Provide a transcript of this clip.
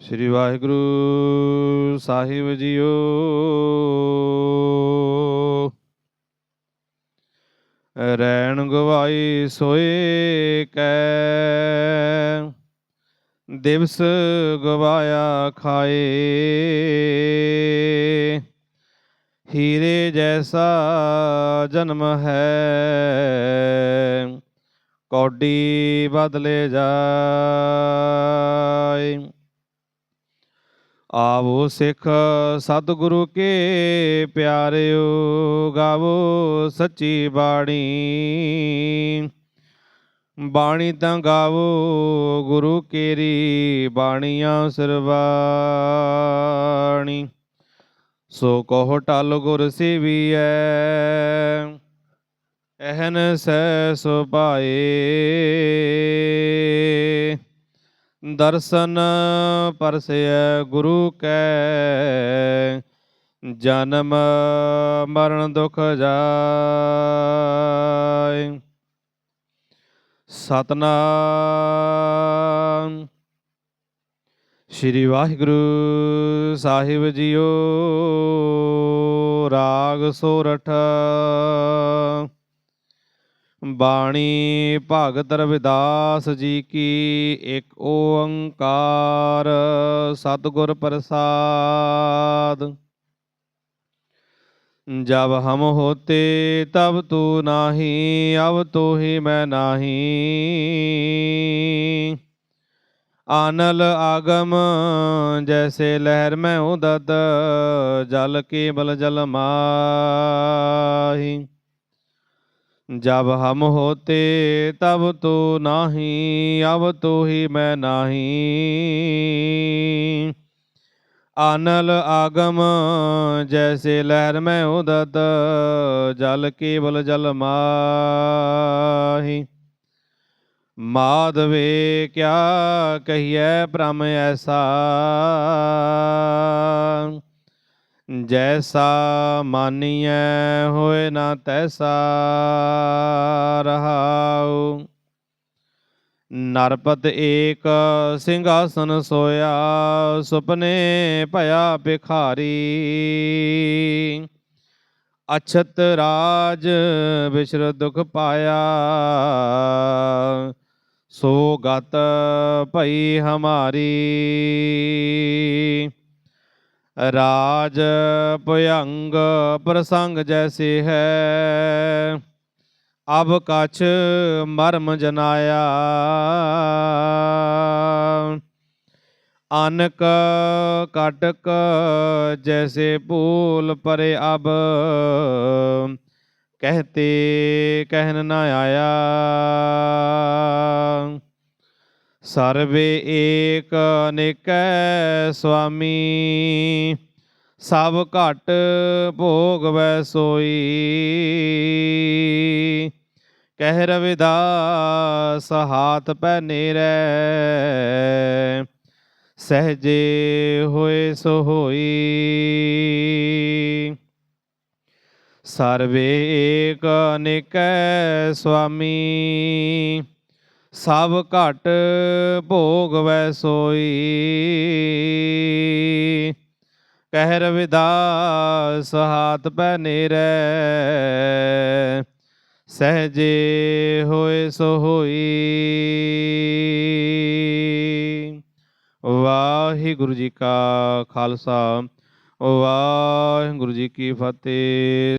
ਸ੍ਰੀ ਵਾਹਿਗੁਰੂ ਸਾਹਿਬ JIO. ਰੈਣ ਗਵਾਈ ਸੋਏ ਕੈ, ਦਿਵਸ ਗਵਾਇਆ ਖਾਏ। ਹੀਰੇ ਜੈਸਾ ਜਨਮ ਹੈ ਕੌਡੀ ਬਦਲੇ ਜਾਏ। ਆਵੋ ਸਿੱਖ ਸਤਿਗੁਰੂ ਕੇ ਪਿਆਰਿਓ, ਗਾਵੋ ਸੱਚੀ ਬਾਣੀ। ਬਾਣੀ ਤਾਂ ਗਾਵੋ ਗੁਰੂ ਕੇਰੀ, ਬਾਣੀਆਂ ਸਰਵਾਣੀ। ਸੋ ਕਹੋ ਟਲ ਗੁਰ ਸੇਵੀਐ। ਐਹਨ ਸੈ ਸੁਭਾਏ। ਦਰਸ਼ਨ ਪਰਸੈ ਗੁਰੂ ਕੈ। ਜਨਮ ਮਰਨ ਦੁਖ ਜਾਏ। ਸਤਨਾਮ। ਸ੍ਰੀ ਵਾਹਿਗੁਰੂ ਸਾਹਿਬ ਜੀਓ। ਰਾਗ ਸੋਰਠ। ਬਾਣੀ ਭਗਤ ਰਵਿਦਾਸ ਜੀ ਕੀ ਇੱਕ ਓੰਕਾਰ ਸਤਗੁਰ ਪ੍ਰਸਾਦ। ਜਬ ਹਮ ਹੋਤੇ ਤਬ ਤੂ ਨਾਹੀ, ਅਬ ਤੂ ਹੀ ਮੈਂ ਨਾਹੀ। ਆਨਲ ਆਗਮ ਜੈਸੇ ਲਹਿਰ ਮੈਂ ਉਦਤ, ਜਲ ਕੇਵਲ ਜਲ ਮਾਹੀ। ਜਬ ਹਮ ਹੋਤੇ ਤਬ ਤੋ ਨਾਹੀ, ਅਬ ਤੋ ਹੀ ਮੈਂ ਨਾਹੀ। ਆਨਲ ਆਗਮ, ਜੈਸੇ ਲਹਿਰ ਮੈਂ ਉਦਤ, ਜਲ ਕੇਵਲ ਜਲ ਮਾਹੀ। ਮਾਧਵੇ ਕਿਆ ਕਹੀਏ ਪ੍ਰਮ ਐਸਾ। ਜੈਸਾ ਮਾਨੀਐ ਹੋਏ ਨਾ ਤੈਸਾ ਰਹਾਉ। ਨਰਪਤ ਏਕ ਸਿੰਘਾਸਨ ਸੋਇਆ, ਸੁਪਨੇ ਭਇਆ ਬਿਖਾਰੀ ਅਛਤ ਰਾਜ ਵਿਸ਼ਰ ਦੁਖ ਪਾਇਆ, ਸੋ ਗਤ ਭਈ ਹਮਾਰੀ। ਰਾਜ ਭਯੰਗ ਪ੍ਰਸੰਗ ਜੈਸੇ ਹੈ ਅਬ ਕਛ ਮਰਮ ਜਨਾਇਆ ਅਨਕ ਕਟਕ ਜੈਸੇ ਭੂਲ ਪਰੇ ਅਬ ਕਹਤੇ ਕਹਿਨ ਨ ਆਇਆ ਸਰਵੇ ਏਕ ਅਨੇਕੈ ਸੁਆਮੀ, ਸਭ ਘਟ ਭੋਗ ਵੈ ਸੋਈ। ਕਹਿ ਰਵਿਦਾਸ, ਹਾਥ ਪੈ ਨੇਰੈ, ਸਹਜੇ ਹੋਏ ਸੋ ਹੋਈ। ਸਰਵੇ ਏਕ ਅਨੇਕੈ ਸੁਆਮੀ ਸਭ ਘਟ ਭੋਗ ਵੈ ਸੋਈ। ਕਹਿ ਰਵਿਦਾਸ ਹਾਥ ਪੈ ਨੇਰੈ। ਸਹਜੇ ਹੋਏ ਸੋ ਹੋਈ। ਵਾਹਿਗੁਰੂ ਜੀ ਕਾ ਖਾਲਸਾ, ਵਾਹਿਗੁਰੂ ਜੀ ਕੀ ਫਤਿਹ।